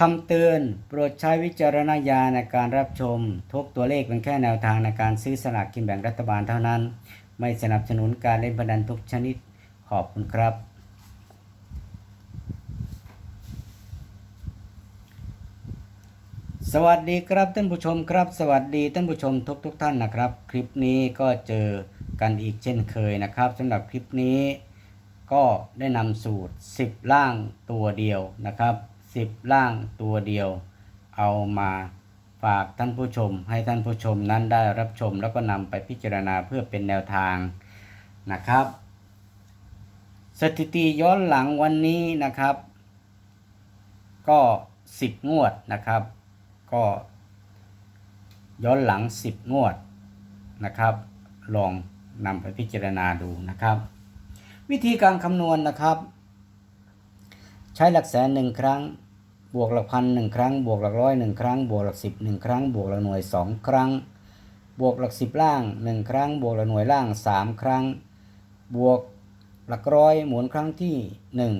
คำเตือน โปรดใช้วิจารณญาณในการรับชม ทุกตัวเลขเป็นแค่แนวทางในการซื้อสลากกินแบ่งรัฐบาลเท่านั้น ไม่สนับสนุนการเล่นพนันทุกชนิด ขอบคุณครับ สวัสดีครับท่านผู้ชมครับ สวัสดีท่านผู้ชมทุกทุกท่านนะครับ คลิปนี้ก็เจอกันอีกเช่นเคยนะครับสำหรับคลิปนี้ ก็ได้นำสูตร 10 ล่างตัวเดียวนะครับ 10ล่างตัวเดียว เอามาฝากท่านผู้ชม ให้ท่านผู้ชมนั้นได้รับชมแล้วก็นำไปพิจารณาเพื่อเป็นแนวทางนะครับ สถิติย้อนหลังวันนี้นะครับ ก็ 10 งวดนะครับ ก็ย้อนหลัง 10 งวดนะครับ ลองนำไปพิจารณาดูนะครับ วิธีการคำนวณนะครับ ใช้หลักแสนหนึ่งครั้ง บวกหลักพันหนึ่งครั้ง บวกหลักร้อยหนึ่งครั้ง บวกหลักสิบหนึ่งครั้ง บวกหลักหน่วยสองครั้ง บวกหลักสิบล่างหนึ่งครั้ง บวกหลักหน่วยล่างสามครั้ง บวกหลักร้อยหมุนครั้งที่หนึ่ง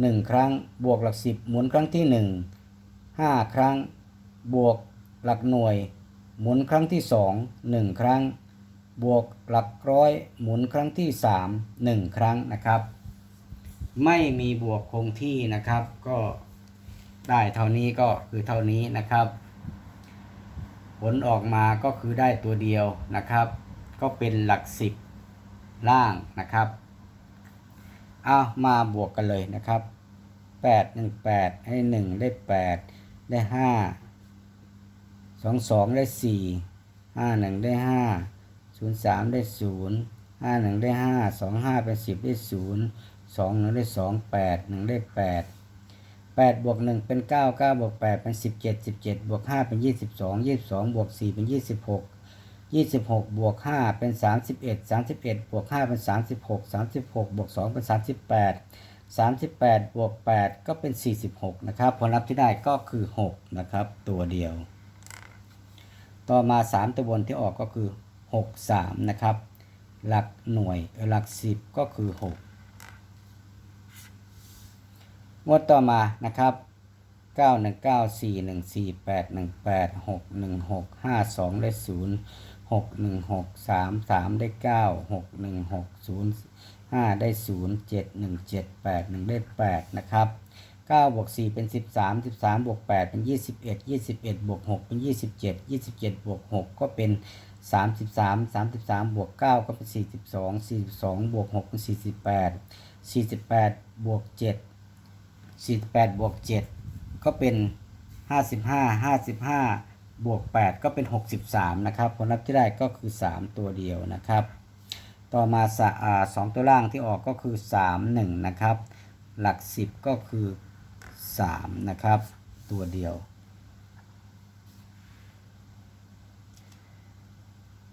หนึ่งครั้ง บวกหลักสิบหมุนครั้งที่หนึ่งห้าครั้ง บวกหลักหน่วย หมุนครั้งที่สองหนึ่งครั้ง บวกหลักร้อยหมุนครั้งที่สามหนึ่งครั้งนะครับ ไม่มีบวกคงที่นะครับก็ ได้เท่านี้ก็คือเท่านี้นะครับ ผลออกมาก็คือได้ตัวเดียวนะครับ ก็เป็นหลักสิบล่างนะครับเอามาบวกกันเลยนะครับ 8 1 8 ให้ 1 ได้ 8 ได้ 5 2 2 ได้ 4 5 1 ได้ 5 0 3 ได้ 0 5 1 ได้ 5 2 5 เป็น 10 ได้ 0 2 1 ได้ 2 8 1 ได้ 8 8บวก1เป็น 9 9บวก8เป็น 17 17บวก5เป็น 22 22บวก4เป็น 26 26บวก5เป็น 31 31บวก5เป็น 36 36บวก2เป็น 38 38บวก8ก็เป็น 46 นะครับ ผลลัพธ์ที่ได้ก็คือ 6 นะครับ ตัวเดียว ต่อมา 3 ตัวบนที่ออกก็คือ 6 3 นะครับ หลักหน่วยหลัก 10 ก็คือ 6 งวดต่อมานะครับ 9 1 9 4 1 4 8 1 8 6 1 6 5 2 ได้ 0 6 1 6 3 3 ได้ 9 6 1 6 0 5 ได้ 0 7 1 7 8 1 ได้ 8 นะครับ9บวก4เป็น 13 13บวก8เป็น 21 21บวก6เป็น 27 27บวก6ก็เป็น 33 33บวก9ก็เป็น 42 42บวก6เป็น 48 48บวก7 48บวก7ก็เป็น55 55บวก8ก็เป็น63นะครับ ผลลัพธ์ที่ได้ก็คือ3ตัวเดียวนะครับ ต่อมาสอ่าสองตัวล่างที่ออกก็คือ3 1นะครับ หลัก10ก็คือ3นะครับ ตัวเดียว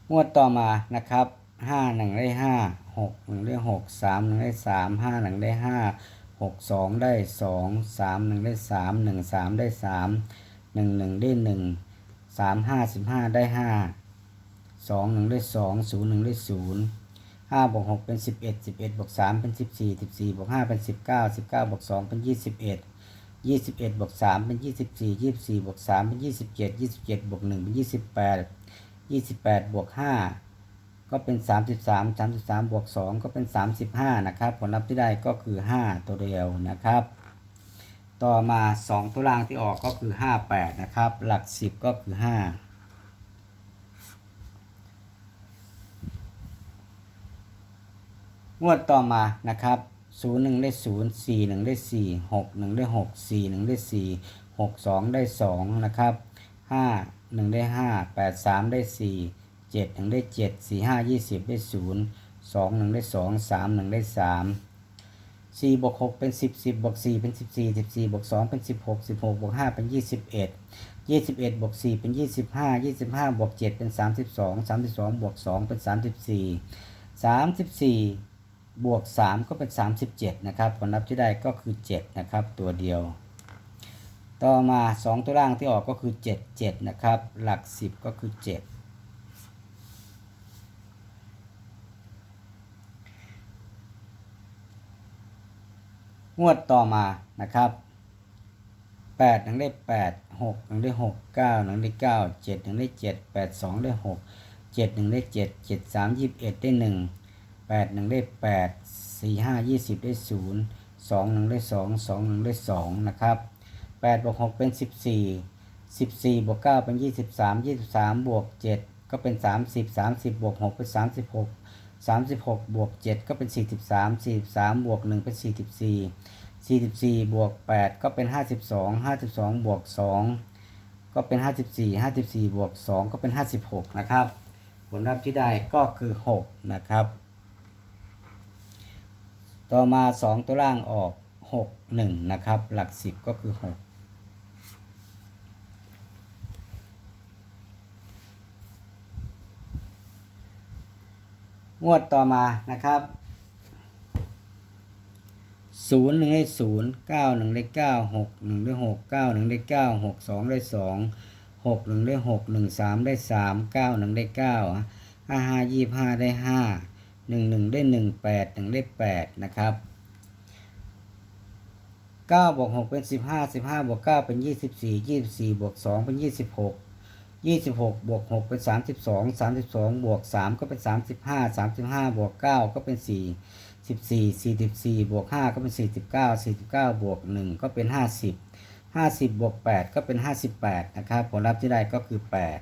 งวดต่อมานะครับห้าหนึ่งได้ห้าหกหนึ่งได้หกสามหนึ่งได้สามห้าหนึ่งได้ห้า กสองได้สองสามหนึ่งได้สามหนึ่งสามได้สามหนึ่งหนึ่งได้หนึ่งสามห้าสิบห้าได้ห้าสองหนึ่งได้สองศูนย์หนึ่งได้ศูนย์ห้าบวกหกเป็นสิบเอ็ดสิบเอ็ดบวกสามเป็นสิบสี่สิบสี่บวกห้าเป็นสิบเก้าสิบเก้าบวกสองเป็นยี่สิบเอ็ดยี่สิบเอ็ดบวกสามเป็นยี่สิบสี่ยี่สิบสี่บวกสามเป็นยี่สิบเจ็ดยี่สิบเจ็ดบวกหนึ่งเป็นยี่สิบแปด28บแปดบวก5 ก็เป็น 33 33บวก2ก็เป็น 35 นะครับ ผลลัพธ์ที่ได้ก็คือ 5 ตัวเดียวนะครับ ต่อมา 2 ตัวล่างที่ออกก็คือ 58 นะครับ หลัก 10 ก็คือ 5งวดต่อมานะครับ 0 1 ได้ 0 4 1 ได้ 4 6 1 ได้ 6 4 1 ได้ 4 6 2 ได้ 2 นะครับ 5 1 ได้ 5 8 3 ได้ 4 7 1ได้7 4 5 20ได้0 2 1ได้2 3 1ได้3 4บวก6เป็น10 10บวก4เป็น14 14บวก2เป็น16 16บวก5เป็น21 21บวก4เป็น25 25บวก7เป็น32 32บวก2เป็น34 34บวก3ก็เป็น37นะครับผลลัพธ์ที่ได้ก็คือ7นะครับตัวเดียว ต่อมา2ตัวล่างที่ออกก็คือ7 7นะครับ หลัก10ก็คือ7 งวดต่อมานะครับแปดหนึ่งได้แปดหกหนึ่งได้หกเก้าหนึ่งได้เก้าเจ็ดหนึ่งได้เจ็ดแปดสองได้หกเจ็ดหนึ่งได้เจ็ดเจ็ดสามยี่สิบเอ็ดได้หนึ่งแปดหนึ่งได้แปดสี่ห้ายี่สิบได้ศูนย์สองหนึ่งได้สองสองหนึ่งได้สองนะครับแปดบวกหกเป็นสิบสี่สิบสี่บวกเก้าเป็นยี่สิบสามยี่สิบสามบวกเจ็ดก็เป็นสามสิบสามสิบบวกหกเป็นสามสิบหกสามสิบหกบวกเจ็ดก็เป็นสี่สิบสามสี่สิบสามบวกหนึ่งเป็นสี่สิบสี่44 บวก 8 ก็เป็น 52 52 บวก 2 ก็เป็น 54 54 บวก 2 ก็เป็น 56 นะครับ ผลลัพธ์ที่ได้ก็คือ 6 นะครับ ต่อมา 2 ตัวล่างออก 6 1 นะครับ หลัก 10 ก็คือ 6 งวดต่อมานะครับศูนย์หนึ่งได้ศูนย์เก้าหนึ่งได้เก้าหกหนึ่งได้หกเก้าหนึ่งได้เก้าหกสองได้สองหกหนึ่งได้หกหนึ่งสามได้สามเก้าหนึ่งได้เก้าห้าห้ายี่ห้าได้ห้าหนึ่งหนึ่งได้หนึ่งแปดหนึ่งได้แปดนะครับเก้าบวกหกเป็นสิบห้าสิบห้าบวกเก้าเป็นยี่สิบสี่ยี่สิบสี่บวกสองเป็นยี่สิบหก ยี่สิบหกบวกหกเป็นสามสิบสองสามสิบสองบวกสามก็เป็นสามสิบห้าสามสิบห้าบวกเก้าก็เป็นสี่สิบสี่สี่สิบสี่บวกห้าก็เป็นสี่สิบเก้าสี่สิบเก้าบวกหนึ่งก็เป็นห้าสิบห้าสิบบวกแปดก็เป็นห้าสิบแปดนะครับ ผลลัพธ์ที่ได้ก็คือแปด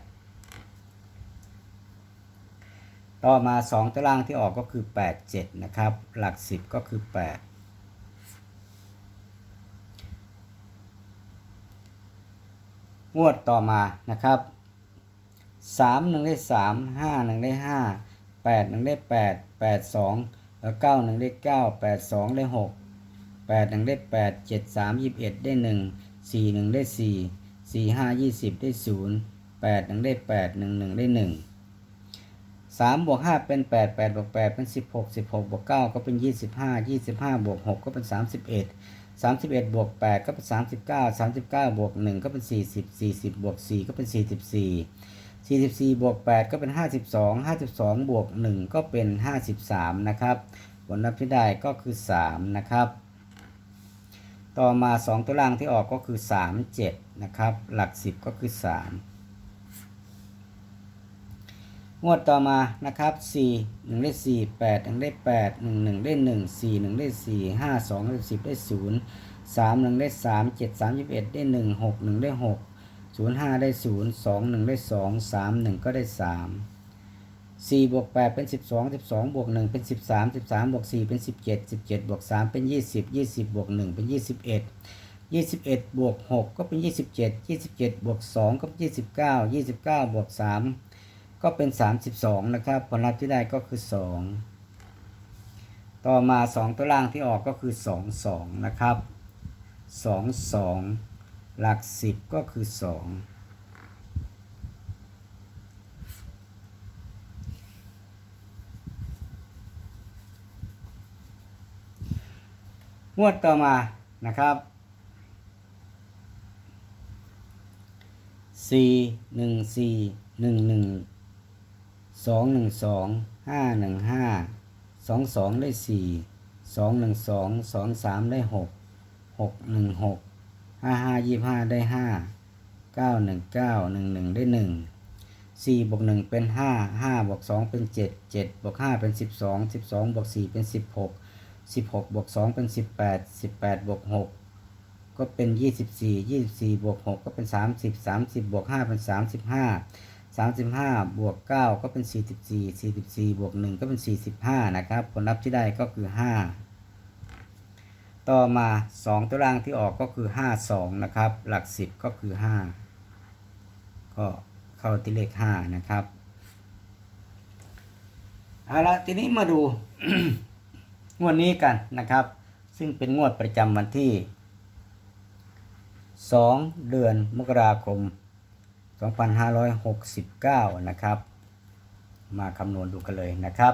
ต่อมาสองตารางที่ออกก็คือแปดเจ็ดนะครับ หลักสิบก็คือแปดงวดต่อมานะครับ สามหนึ่งได้สามห้าหนึ่งได้ห้าแปดหนึ่งได้แปดแปดสองแล้วเก้าหนึ่งได้เก้าแปดสองได้หกแปดหนึ่งได้แปดเจ็ดสามยี่สิบเอ็ดได้หนึ่งสี่หนึ่งได้สี่สี่ห้ายี่สิบได้ศูนย์แปดหนึ่งได้แปดหนึ่งหนึ่งได้หนึ่งสามบวกห้าเป็นแปดแปดบวกแปดเป็นสิบหกสิบหกบวกเก้าก็เป็นยี่สิบห้ายี่สิบห้าบวกหกก็เป็นสามสิบเอ็ดสามสิบเอ็ดบวกแปดก็เป็นสามสิบเก้าสามสิบเก้าบวกหนึ่งก็เป็นสี่สิบสี่สิบบวกสี่ก็เป็นสี่สิบสี่ สี่สิบวกแปดก็เป็นห้าสิบวกหนึ่งก็เป็นห้าสิบสามนะครับ ผลลัพธ์ที่ได้ก็คือ 3 นะครับ ต่อมา 2 ตัวล่างที่ออกก็คือ 3 7 นะครับ หลัก 10 ก็คือ 3 งวดต่อมานะครับ 4 1 ได้ 4 8 1 ได้ 8 1 1 ได้ 1 4 1 ได้ 4 5 2 ได้ 10 ได้ 0 3 1 ได้ 3 7 3 21 ได้ 1 6 1 ได้ 6 0 5ได้0 2 1ได้2 3 1ก็ได้3สี่บวกแปดเป็นสิบสองสิบสองบวกหนึ่งเป็นสิบสามสิบสามบวกสี่เป็นสิบเจ็ดสิบเจ็ดบวกสามเป็นยี่สิบยี่สิบบวกหนึ่งเป็นยี่สิบเอ็ดยี่สิบเอ็ดบวกหกก็เป็นยี่สิบเจ็ดยี่สิบเจ็ดบวกสองก็เป็นยี่สิบเก้ายี่สิบเก้าบวกสามก็เป็นสามสิบสองนะครับผลลัพธ์ที่ได้ก็คือสองต่อมาสองตัวล่างที่ออกก็คือสองสองนะครับสองสอง หลักสิบก็คือสองงวดต่อมานะครับสี่หนึ่งสี่หนึ่งหนึ่งสองหนึ่งสองห้าหนึ่งห้าสองสองได้สี่สองหนึ่งสองสองสามได้หกหกหนึ่งหก ห้าห้ายี่ห้าได้ห้าเก้าหนึ่งเก้าหนึ่งหนึ่งได้หนึ่งสี่บวกหนึ่งเป็นห้าห้าบวกสองเป็นเจ็ดเจ็ดบวกห้าเป็นสิบสองสิบสองบวกสี่เป็นสิบหกสิบหกบวกสองเป็นสิบแปดสิบแปดบวกหกก็เป็นยี่สิบสี่ยี่สิบสี่บวกหกก็เป็นสามสิบสามสิบบวกห้าเป็นสามสิบห้าสามสิบห้าบวกเก้าก็เป็นสี่สิบสี่สี่สิบสี่บวกหนึ่งก็เป็นสี่สิบห้านะครับ ผลลัพธ์ที่ได้ก็คือห้า ต่อมาสองตัวล่างที่ออกก็คือห้าสองนะครับ หลักสิบก็คือห้าก็เข้าที่เลขห้านะครับเอาละทีนี้มาดูงวดนี้กันนะครับ ซึ่งเป็นงวดประจำวันที่ 2 เดือนมกราคม 2569 นะครับ มาคำนวณดูกันเลยนะครับ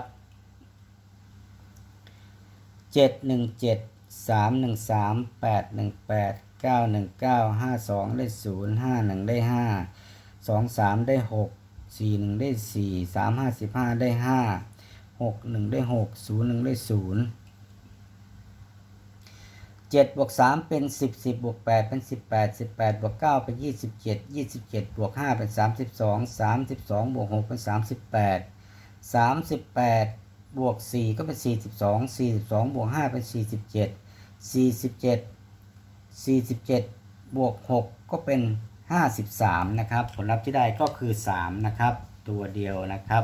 717 313 818 919 52ได้0 51ได้5 23ได้6 41ได้4 355ได้5หกหนึ่งได้หกศูนย์หนึ่งได้ศูนย์7บวก3เป็น10 10บวก8เป็น18 18บวก9เป็น27 27บวก5เป็น32 32บวก6เป็น38 38บวก4ก็เป็น42 42บวก5เป็น47 47 47 บวก 6 ก็เป็น 53 นะครับ ผลลัพธ์ที่ได้ก็คือ 3 นะครับ ตัวเดียวนะครับ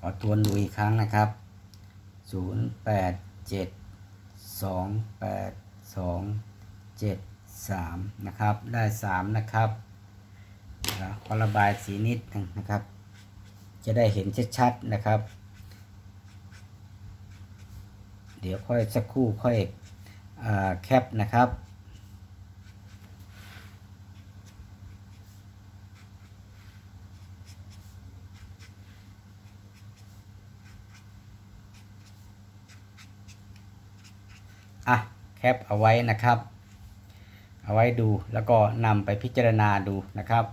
ขอทวนดูอีกครั้งนะครับ 0 8 7 2 8 2 7 3นะครับ ได้ 3 นะครับแล้วขอระบายสีนิดนึงนะครับ จะได้เห็นชัดๆนะครับ เดี๋ยวค่อยสักครู่ค่อยอแคปนะครับอะแคปเอาไว้นะครับ เอาไว้ดูแล้วก็นำไปพิจารณาดูนะครับ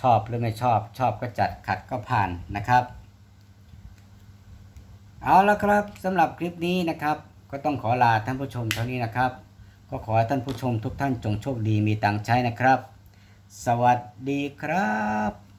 ชอบหรือไม่ชอบชอบก็จัดขัดก็ผ่านนะครับ เอาละครับสำหรับคลิปนี้นะครับ ก็ต้องขอลาท่านผู้ชมเท่านี้นะครับ ก็ขอให้ท่านผู้ชมทุกท่านจงโชคดีมีตังค์ใช้นะครับ สวัสดีครับ